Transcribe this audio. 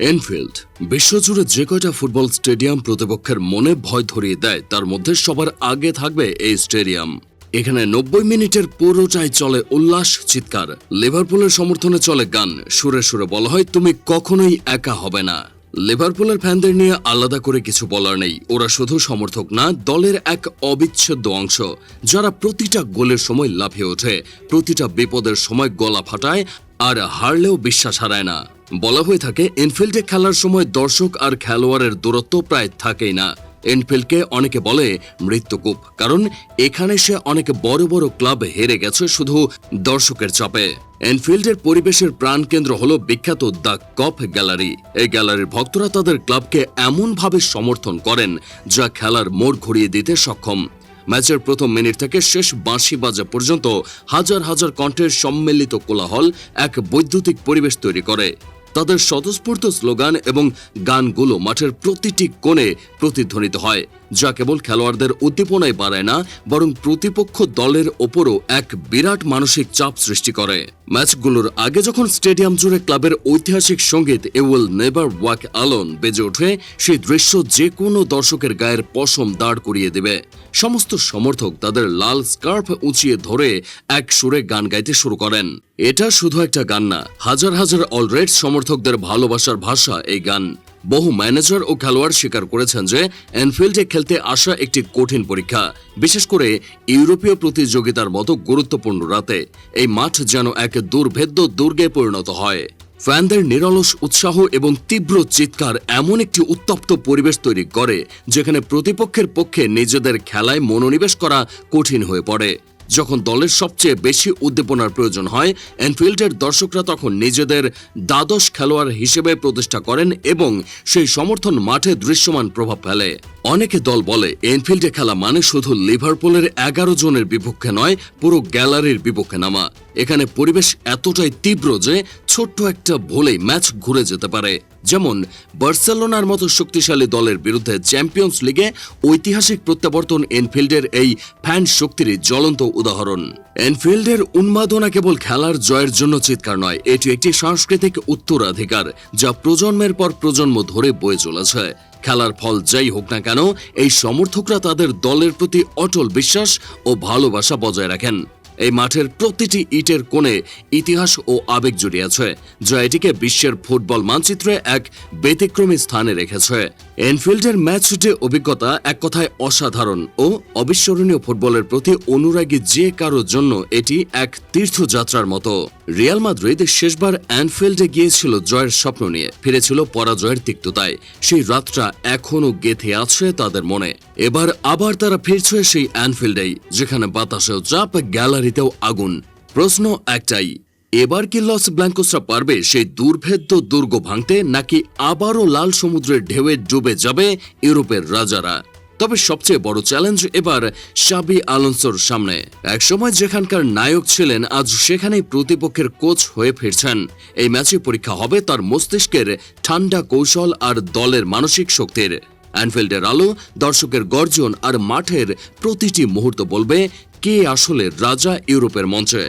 Enfield, বিশ্বজুড়ে যে কয়টা ফুটবল স্টেডিয়াম প্রতিপক্ষের মনে ভয় ধরিয়ে দেয়, তার মধ্যে সবার আগে থাকবে এই স্টেডিয়াম। এখানে নব্বই মিনিটের পুরোটাই চলে উল্লাস, চিৎকার। লিভারপুলের সমর্থনে চলে গান। সুরে সুরে বলা হয়, তুমি কখনোই একা হবে না। লিভারপুলের ফ্যানদের নিয়ে আলাদা করে কিছু বলার নেই। ওরা শুধু সমর্থক না, দলের এক অবিচ্ছেদ্য অংশ, যারা প্রতিটা গোলের সময় লাফিয়ে ওঠে, প্রতিটা বিপদের সময় গলা ফাটায় আর হারলেও বিশ্বাস হারায় না। বলা হয়ে থাকে, এনফিল্ডে খেলার সময় দর্শক আর খেলোয়াড়ের দূরত্ব প্রায় থাকেই না। এনফিল্ডকে অনেকে বলে মৃত্যুকূপ, কারণ এখানে সে অনেক বড় বড় ক্লাব হেরে গেছে শুধু দর্শকের চাপে। এনফিল্ডের পরিবেশের প্রাণকেন্দ্র হল বিখ্যাত দ্য কপ গ্যালারি। এই গ্যালারির ভক্তরা তাদের ক্লাবকে এমনভাবে সমর্থন করেন, যা খেলার মোড় ঘুরিয়ে দিতে সক্ষম। ম্যাচের প্রথম মিনিট থেকে শেষ বাঁশি বাজা পর্যন্ত হাজার হাজার কণ্ঠের সম্মিলিত কোলাহল এক বৈদ্যুতিক পরিবেশ তৈরি করে। তাদের স্বতঃস্ফূর্ত স্লোগান এবং গানগুলো মাঠের প্রতিটি কোণে প্রতিধ্বনিত হয়। যা কেবল খেলোয়াড়দের উদ্দীপনায় বাড়ায় না, বরং প্রতিপক্ষ দলের ওপরও এক বিরাট মানসিক চাপ সৃষ্টি করে। ম্যাচগুলোর আগে যখন স্টেডিয়াম জুড়ে ক্লাবের ঐতিহাসিক সংগীত you'll never walk alone বেজে ওঠে, সেই দৃশ্য যে কোনো দর্শকের গায়ের পশম দাঁড় করিয়ে দেবে। সমস্ত সমর্থক তাদের লাল স্কার্ফ উঁচিয়ে ধরে এক সুরে গান গাইতে শুরু করেন। এটা শুধু একটা গান না, হাজার হাজার অলরেড সমর্থকদের ভালোবাসার ভাষা এই গান। বহু ম্যানেজার ও খেলোয়াড় স্বীকার করেছেন যে এনফিল্ডে খেলতে আসা একটি কঠিন পরীক্ষা, বিশেষ করে ইউরোপীয় প্রতিযোগিতার মতো গুরুত্বপূর্ণ রাতে। এই মাঠ যেন এক দুর্ভেদ্য দুর্গে পরিণত হয়। ফ্যানদের নিরলস উৎসাহ এবং তীব্র চিৎকার এমন একটি উত্তপ্ত পরিবেশ তৈরি করে, যেখানে প্রতিপক্ষের পক্ষে নিজেদের খেলায় মনোনিবেশ করা কঠিন হয়ে পড়ে। যখন দলের সবচেয়ে বেশি উদ্দীপনার প্রয়োজন হয়, এনফিল্ডের দর্শকরা তখন নিজেদের দ্বাদশ খেলোয়াড় হিসেবে প্রতিষ্ঠা করেন এবং সেই সমর্থন মাঠে দৃশ্যমান প্রভাব ফেলে। অনেকে দল বলে, এনফিল্ডে খেলা মানে শুধু লিভারপুলের এগারো জনের বিপক্ষে নয়, পুরো গ্যালারির বিপক্ষে নামা। এখানে পরিবেশ এতটাই তীব্র যে ছোট্ট একটা ভুলেই ম্যাচ ঘুরে যেতে পারে। যেমন বার্সেলোনার মতো শক্তিশালী দলের বিরুদ্ধে চ্যাম্পিয়ন্স লিগে ঐতিহাসিক প্রত্যাবর্তন এনফিল্ডের এই ফ্যান শক্তিরই জ্বলন্ত উদাহরণ। এনফিল্ডের উন্মাদনা কেবল খেলার জয়ের জন্য চিৎকার নয়, এটি একটি সাংস্কৃতিক উত্তরাধিকার যা প্রজন্মের পর প্রজন্ম ধরে বয়ে চলেছে। খেলার ফল যাই হোক না কেন, এই সমর্থকরা তাদের দলের প্রতি অটল বিশ্বাস ও ভালোবাসা বজায় রাখেন। এই মাঠের প্রতিটি ইটের কোণে ইতিহাস ও আবেগ জড়িয়ে আছে যা এটিকে বিশ্বের ফুটবল মানচিত্রে এক ব্যতিক্রমী স্থানে রেখেছে। এনফিল্ডের ম্যাচ ডে অভিজ্ঞতা এক কথায় অসাধারণ ও অবিস্মরণীয় ফুটবলের প্রতি অনুরাগী যে কারোর জন্য এটি এক তীর্থযাত্রার মতো। রিয়াল মাদ্রিদ শেষবার অ্যানফিল্ডে গিয়েছিল জয়ের স্বপ্ন নিয়ে, ফিরেছিল পরাজয়ের তিক্ততায়। সেই রাতটা এখনও গেথে আছে তাদের মনে। এবার আবার তারা ফিরছে সেই অ্যানফিল্ডেই যেখানে বাতাসেও চাপ, গ্যালারিতেও আগুন। প্রশ্ন একটাই এবার কি লস ব্ল্যাঙ্কোসরা পারবে সেই দুর্ভেদ্য দুর্গ ভাঙতে, নাকি আবারও লাল সমুদ্রের ঢেউয়ে ডুবে যাবে ইউরোপের রাজারা? তবে সবচেয়ে বড় চ্যালেঞ্জ এবার শাবি আলোনসোর সামনে। একসময় যেখানকার নায়ক ছিলেন, আজ সেখানেই প্রতিপক্ষের কোচ হয়ে ফিরছেন। এই ম্যাচে পরীক্ষা হবে তার মস্তিষ্কের ঠান্ডা কৌশল আর দলের মানসিক শক্তির। অ্যানফিল্ডের আলো দর্শকের গর্জন আর মাঠের প্রতিটি মুহূর্ত বলবে কে আসলে রাজা ইউরোপের মঞ্চে।